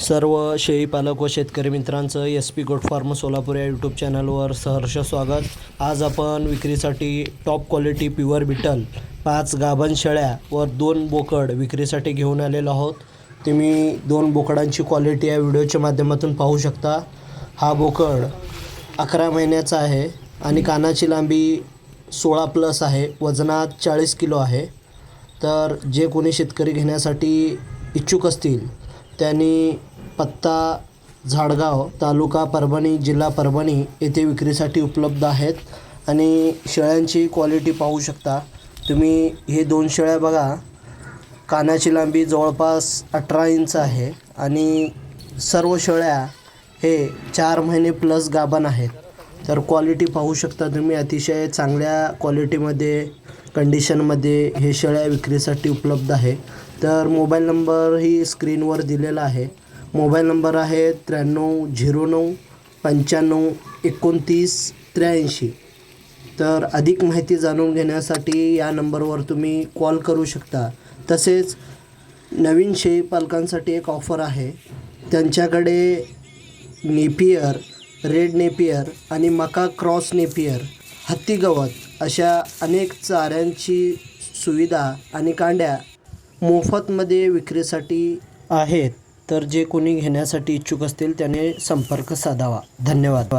सर्व शेळीपालक व शेतकरी मित्रांचं S P goat farm Solapur या यूट्यूब चॅनलवर सहर्ष स्वागत. आज आपण विक्रीसाठी टॉप क्वालिटी प्युअर बिटल पाच गाभण शेळ्या व दोन बोकड विक्रीसाठी घेऊन आलेलो आहोत. तुम्ही दोन बोकडांची क्वालिटी या व्हिडिओच्या माध्यमातून पाहू शकता. हा बोकड अकरा महिन्याचा आहे आणि कानाची लांबी सोळा प्लस आहे वजनात चाळीस किलो आहे. तर जे कोणी शेतकरी घेण्यासाठी इच्छुक असतील त्यांनी पत्ता झाडगाव तालुका परभणी जिल्हा परभणी येथे विक्रीसाठी उपलब्ध आहेत आणि शेळ्यांची क्वालिटी पाहू शकता. तुम्ही हे दोन शेळ्या बघा. कानाची लांबी जवळपास अठरा इंच आहे आणि सर्व शेळ्या हे चार महिने प्लस गाभण आहेत. तर क्वालिटी पाहू शकता तुम्ही. अतिशय चांगल्या क्वालिटीमध्ये कंडिशनमध्ये हे शेळ्या विक्रीसाठी उपलब्ध आहे. तर मोबाईल नंबरही स्क्रीनवर दिलेला आहे. मोबाईल नंबर आहे त्र्याण्णव झिरो नऊ पंच्याण्णव एकोणतीस त्र्याऐंशी. तर अधिक माहिती जाणून घेण्यासाठी या नंबरवर तुम्ही कॉल करू शकता. तसेच नवीन शेळी पालकांसाठी एक ऑफर आहे. त्यांच्याकडे नेपियर रेड नेपियर आणि मका क्रॉस नेपियर हत्ती गवत अशा अनेक चाऱ्यांची सुविधा आणि कांड्या मोफतमध्ये विक्रीसाठी आहेत. तर जे कोणी घेण्यासाठी इच्छुक असतील त्याने संपर्क साधावा. धन्यवाद.